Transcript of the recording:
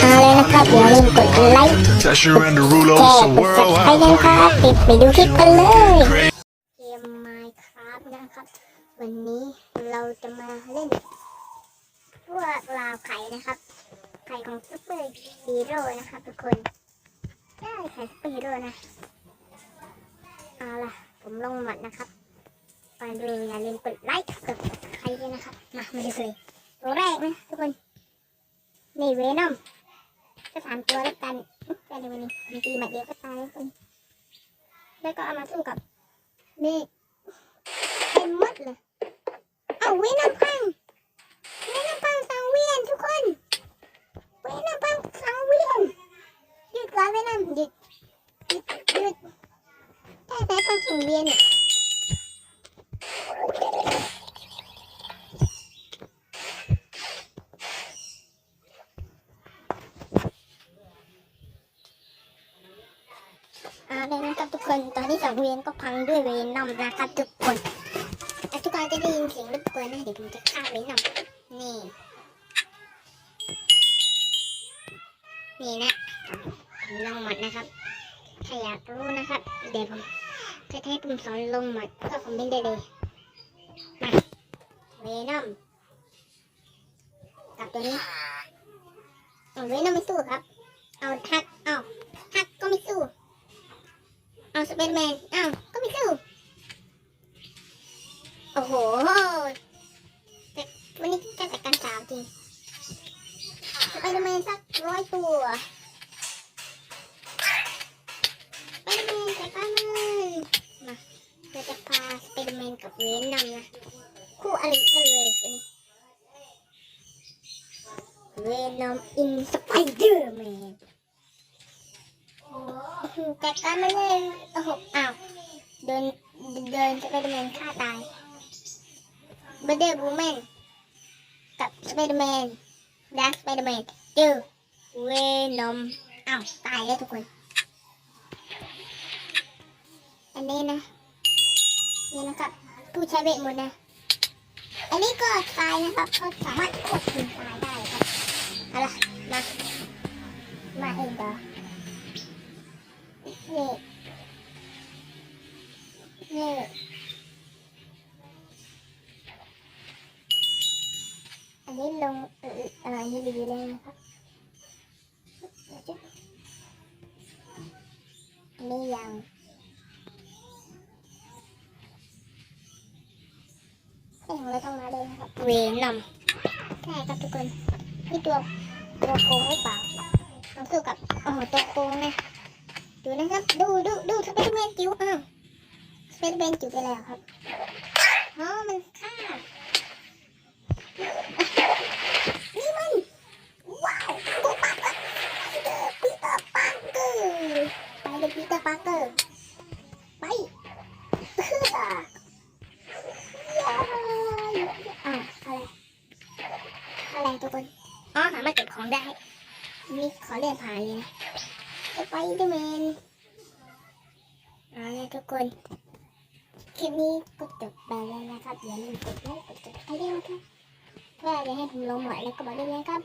เอาเลยนะครับอย่าลืมกดไลค์แชร์ so กด all ซับสไครต์นะครับ party. ปิดไปดูคลิปกันเลยเกม Minecraft นะครับ วันนี้เราจะมาเล่นพวกราวไข่นะครับ ไข่ของซุปเปอร์ฮีโร่นะครับทุกคนได้ไข่ซุปเปอร์ฮีโร่นะเอาล่ะผมลงหมดนะครับก่อนดูอย่าลืมกดไลค์กดใครด้วยนะครับ มามาดูเลยตัวแรกนะทุกคนนี่เวนอม ก็สามตัวแล้วกันแต่ในวันนี้มันตีมัดเดียวก็ตายแล้วคนแล้วก็เอามาสู้กับนี่เต็มหมดเลยเอาเวนอมพังเวนอมพังสังเวียนทุกคนเวนอมพังสังเวียนหยุดก่อนเวนอมหยุดหยุดหยุดได้ไหมพังสังเวียนเนี่ยเอาเลยนะ คนตอนนี้สังเวียนก็พังด้วยเวนอมนะครับทุกคนและทุกคนจะได้ยินเสียงรบกวนนะเดี๋ยวผมจะฆ่าเวนอมนี่นี่นะผมลงหมดนะครับถ้าอยากรู้นะครับ เดี๋ยวผมจะให้ผมสอนลงหมดก็คอมเมนต์ได้เลยมาเวนอมกับตัวนี้เอาเวนอมไม่สู้ครับ เอาทักเอาทักก็ไม่สู้ เอาสไปเดอร์แมนเอาวก็ไม่สู้โอ้โหแต่วันนี้แค่แต่การสาวจริงสไปเดอร์แมนสักร้อยตัวสไปเดอร์แมนจัดการมันมาเราจะพาสไปเดอร์แมนกับเวนนำนะ คู่อริกันเลยเวนอมอินสไปเดอร์แมน จัดการมันเลยโอ้โหอ้าวเดินเดินสไปเดอร์แมนฆ่าตายเบเดอร์บูแมนกับสไปเดอร์แมนดักสไปเดอร์แมนเจอเวนอมอ้าวตายแล้วทุกคน อันนี้นะนี่นะครับผู้ใช้เวทมนต์นะ อันนี้ก็ตายนะครับเขาสามารถควบคุมตายได้ครับเอาล่ะมามาเองต่อ นี่นี่อันนี้ลงอ่อเอ่ออันนี้ดีเลยนะครับอันนี้ยังเอ้ของเราต้องมาเลยนะครับ เวนอมใช่ครับทุกคนนี่ตัวตัวโกงหรือเปล่าต้องสู้กับโอ้โหตัวโกงนะดู นะครับ ดูดูดูสไปเดอร์แมนจิ๋วอ้าวสไปเดอร์แมนจิ๋วไปแล้วครับอ๋อมันฆ่านี่มัน ว้าวตัวปากอปีเตอร์ปาร์เกอร์ไปเลยปีเตอร์ปาร์เกอร์ไปเพื่อเย้อะอะไรอะไรทุกคนอ๋อสามารถเก็บของได้นี่ขอเลื่อนผ่านเลยนะไปเดอร์แมน เอาเลยทุกคนคลิปนี้ก็จบไปแล้วนะครับอย่าลืมกดไลค์กดติดตามด้วยนะครับเพื่อจะให้ผมลงใหม่แล้วก็บอกได้วยนะครับ